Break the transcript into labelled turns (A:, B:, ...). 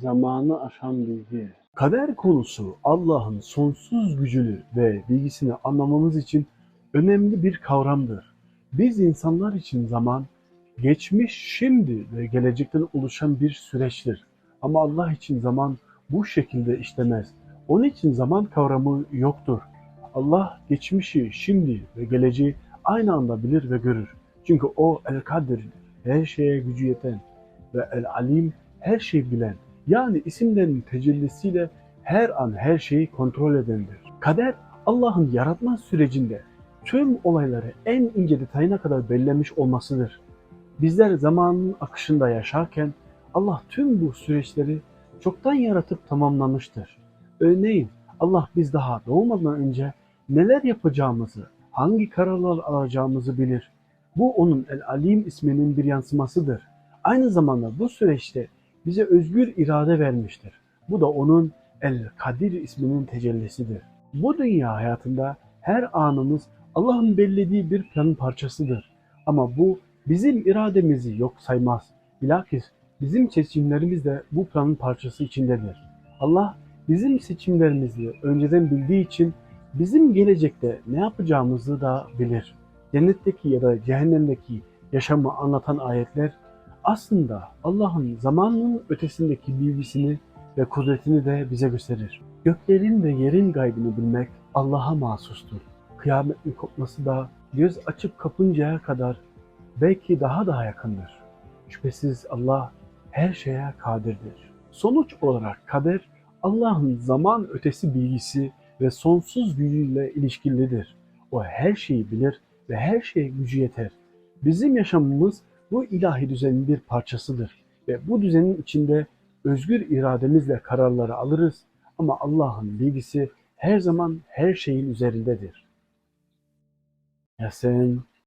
A: zamanı aşan bilgi. Kader konusu Allah'ın sonsuz gücünü ve bilgisini anlamamız için önemli bir kavramdır. Biz insanlar için zaman, geçmiş, şimdi ve gelecekten oluşan bir süreçtir. Ama Allah için zaman bu şekilde işlemez. Onun için zaman kavramı yoktur. Allah geçmişi, şimdi ve geleceği aynı anda bilir ve görür. Çünkü o el-kadirdir, her şeye gücü yeten ve el-alim, her şeyi bilen. Yani isimlerin tecellisiyle her an her şeyi kontrol edendir. Kader, Allah'ın yaratma sürecinde tüm olayları en ince detayına kadar belirlemiş olmasıdır. Bizler zamanın akışında yaşarken Allah tüm bu süreçleri çoktan yaratıp tamamlamıştır. Örneğin Allah biz daha doğmadan önce neler yapacağımızı, hangi kararlar alacağımızı bilir. Bu onun El-Alim isminin bir yansımasıdır. Aynı zamanda bu süreçte bize özgür irade vermiştir. Bu da onun El-Kadir isminin tecellisidir. Bu dünya hayatında her anımız Allah'ın belirlediği bir planın parçasıdır. Ama bu bizim irademizi yok saymaz. Bilakis bizim seçimlerimiz de bu planın parçası içindedir. Allah bizim seçimlerimizi önceden bildiği için bizim gelecekte ne yapacağımızı da bilir. Cennetteki ya da cehennemdeki yaşamı anlatan ayetler aslında Allah'ın zamanın ötesindeki bilgisini ve kudretini de bize gösterir. Göklerin ve yerin gaybını bilmek Allah'a mahsustur. Kıyametin kopması da göz açıp kapıncaya kadar belki daha daha yakındır. Şüphesiz Allah her şeye kadirdir. Sonuç olarak kader Allah'ın zaman ötesi bilgisi ve sonsuz gücüyle ilişkilidir. O her şeyi bilir ve her şeye gücü yeter. Bizim yaşamımız bu ilahi düzenin bir parçasıdır ve bu düzenin içinde özgür irademizle kararları alırız ama Allah'ın bilgisi her zaman her şeyin üzerindedir. Ya sen